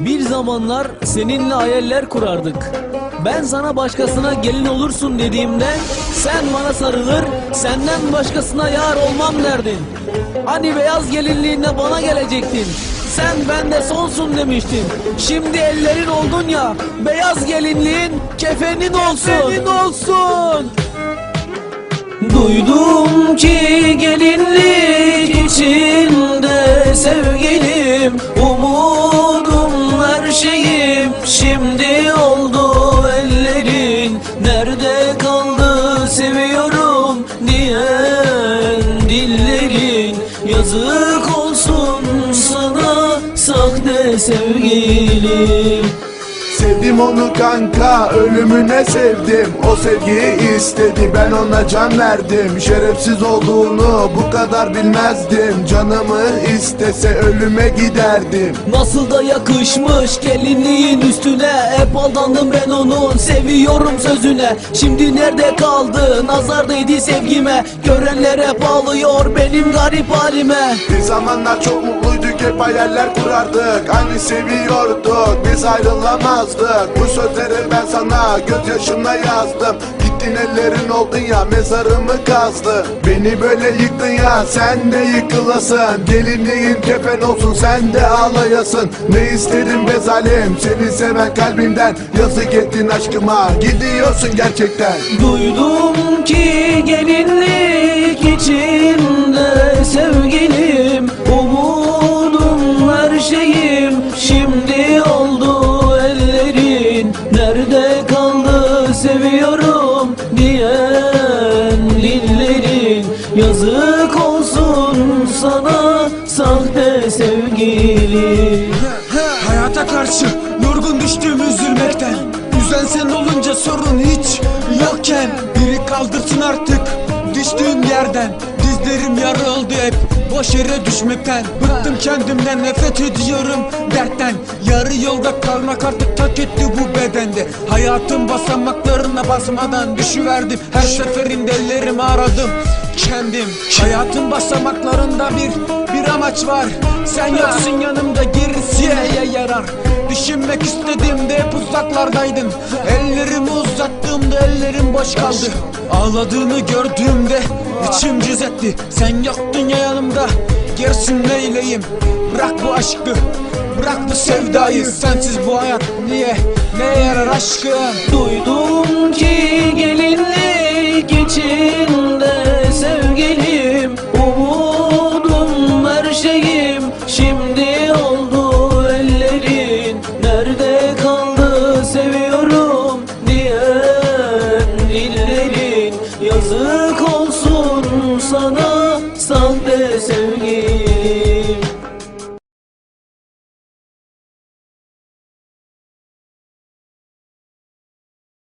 Bir zamanlar seninle hayaller kurardık. Ben sana başkasına gelin olursun dediğimde sen bana sarılır, senden başkasına yar olmam derdin. Hani beyaz gelinliğinde bana gelecektin. Sen bende sonsun demiştin. Şimdi ellerin oldun ya, beyaz gelinliğin kefenin olsun. Kefenin olsun. Duydum ki sevgilim Sevdim onu kanka ölümüne sevdim. O sevgiyi istedi ben ona can verdim. Şerefsiz olduğunu bu kadar bilmezdim. Canımı istese ölüme giderdim. Nasıl da yakışmış gelinliğin üstüne. Hep aldandım ben onun seviyorum sözüne. Şimdi nerede kaldı? Nazar değdi sevgime. Görenler hep ağlıyor benim garip halime. Bir zamanlar çok mutluyduk hep hayaller kurardık. Aynı seviyorduk biz ayrılamazdık Bu sözleri ben sana gözyaşımla yazdım. Gittin ellerin oldun ya mezarımı kazdı. Beni böyle yıktın ya sen de yıkılasın. Gelinliğin kefen olsun sen de ağlayasın. Ne istedim be zalim seni seven kalbimden. Yazık ettin aşkıma gidiyorsun gerçekten. Duydum ki gelinlik içinde Yazık olsun sana sahte sevgilim Hayata karşı yorgun düştüğüm üzülmekten. Üzen sen olunca sorun hiç yokken. Biri kaldırsın artık düştüğüm yerden. Dizlerim yarıldı hep boş yere düşmekten. Bıktım kendimden nefret ediyorum dertten. Yarı yolda kalmak artık tak etti bu bedende. Hayatın basamaklarına basmadan düşüverdim. Her seferinde ellerimi aradım kendim Hayatın basamaklarında bir bir amaç var. Sen yoksun yanımda gerisi neye yarar. Düşünmek istediğimde hep uzaklardaydın Ellerimi uzattığımda ellerim boş kaldı. Ağladığını gördüğümde içim cız etti Sen yoktun ya yanımda Gersin neyleyim? Bırak bu aşkı Bırak bu sevdayı. Sensiz bu hayat niye Neye yarar aşkım Yazık olsun sana sahte sevgilim